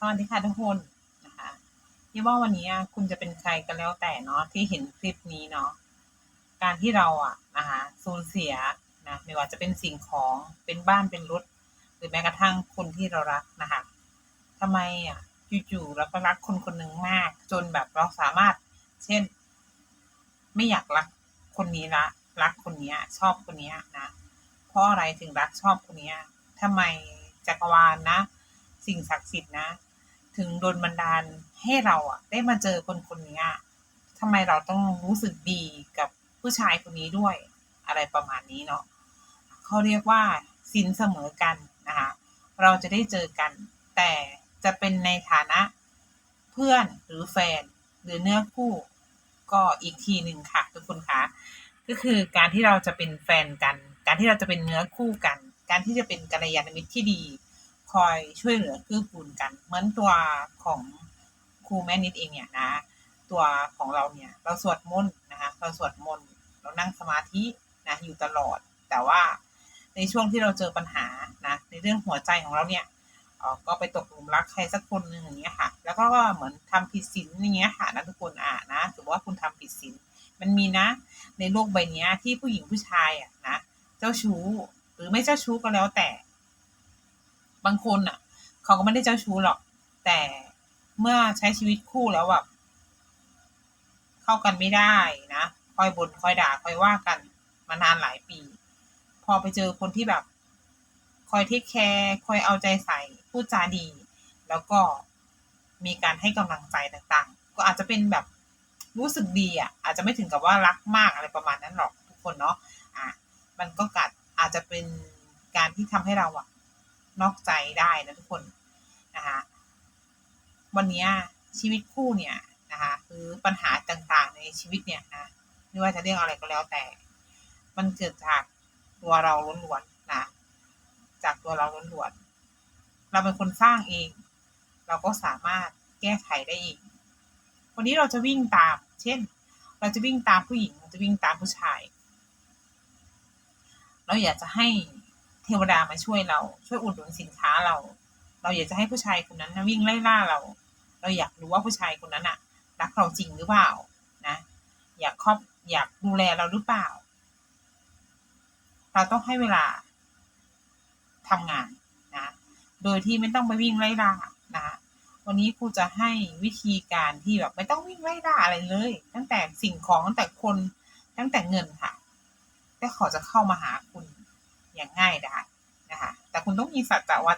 สวัสดีค่ะทุกคนนะคะที่ว่าวันนี้คุณจะเป็นใครก็แล้วแต่เนาะที่เห็นคลิปนี้เนาะการที่เราอะนะคะสูญเสียนะไม่ว่าจะเป็นสิ่งของเป็นบ้านเป็นรถหรือแม้กระทั่งคนที่เรารักนะคะทำไมอะจู่ๆเราก็รักคนคนหนึ่งมาก จนแบบเราสามารถ เช่น ไม่อยากรักคนนี้ละรักคนนี้ชอบคนนี้นะเพราะอะไรถึงรักชอบคนนี้ทำไมจักรวาลนะสิ่งศักดิ์สิทธิ์นะ ถึงโดนบันดาลให้เราอะได้มาเจอคนคนนี้ทำไมเราต้องรู้สึกดีกับผู้ชายคนนี้ด้วย อะไรประมาณนี้เนาะเขาเรียกว่าสินเสมอกันนะคะเราจะได้เจอกัน แต่จะเป็นในฐานะเพื่อนหรือแฟนหรือเนื้อคู่ก็อีกทีหนึ่งค่ะทุกคนคะก็คือการที่เราจะเป็นแฟนกัน การที่เราจะเป็นเนื้อคู่กัน การที่จะเป็นกัลยาณมิตรที่ดี คอยช่วยเหลือเกื้อกูลกัน เหมือนตัวของครูแม่นิดเองเนี่ยนะ ตัวของเราเนี่ยเราสวดมนต์นะคะเราสวดมนต์เรานั่งสมาธินะอยู่ตลอด แต่ว่าในช่วงที่เราเจอปัญหานะในเรื่องหัวใจของเราเนี่ยออก็ไปตกหลุมรักใครสักคนหนึ่งอย่างเงี้ยค่ะ แล้วก็เหมือนทำผิดศีลอย่างเงี้ยค่ะนะทุกคนอ่านะถือว่าคุณทำผิดศีลมันมีนะ ในโลกใบนี้ที่ผู้หญิงผู้ชายอะนะ เจ้าชู้หรือไม่เจ้าชู้ก็แล้วแต่ บางคนอะ เขาก็ไม่ได้เจ้าชู้หรอก แต่เมื่อใช้ชีวิตคู่แล้วแบบเข้ากันไม่ได้นะคอยบน่นคอยด่าคอยว่ากันมานานหลายปี พอไปเจอคนที่แบบ คอยเทคแคร์คอยเอาใจใส่พูดจาดี แล้วก็มีการให้กำลังใจต่างๆ ก็อาจจะเป็นแบบรู้สึกดีอะ อาจจะไม่ถึงกับว่ารักมากอะไรประมาณนั้นหรอกทุกคนเนาะอะมันก็กัดอาจจะเป็นการที่ทำให้เราอะ นอกใจได้นะทุกคนนะคะวันนี้ชีวิตคู่เนี่ยนะคะคือปัญหาต่างๆในชีวิตเนี่ยนะไม่ว่าจะเรื่องอะไรก็แล้วแต่ มันเกิดจากตัวเราล้วนๆนะจากตัวเราล้วนๆเราเป็นคนสร้างเอง เราก็สามารถแก้ไขได้เองวันนี้เราจะวิ่งตาม เช่น เราจะวิ่งตามผู้หญิงเราจะวิ่งตามผู้ชาย เราอยากจะให้ เทวดามาช่วยเรา ช่วยอุดหนุนสินค้าเรา เราอยากจะให้ผู้ชายคนนั้นนะวิ่งไล่ล่าเรา เราอยากรู้ว่าผู้ชายคนนั้นอะรักเราจริงหรือเปล่านะ อยากครอบอยากดูแลเราหรือเปล่า เราต้องให้เวลาทำงานนะ โดยที่ไม่ต้องไปวิ่งไล่ล่านะวันนี้ครูจะให้วิธีการที่แบบไม่ต้องวิ่งไล่ล่าอะไรเลย ตั้งแต่สิ่งของตั้งแต่คนตั้งแต่เงินค่ะแต่ขาจะเข้ามาหาคุณ อย่างง่ายได้นะคะ แต่คุณต้องมีสัจจะวั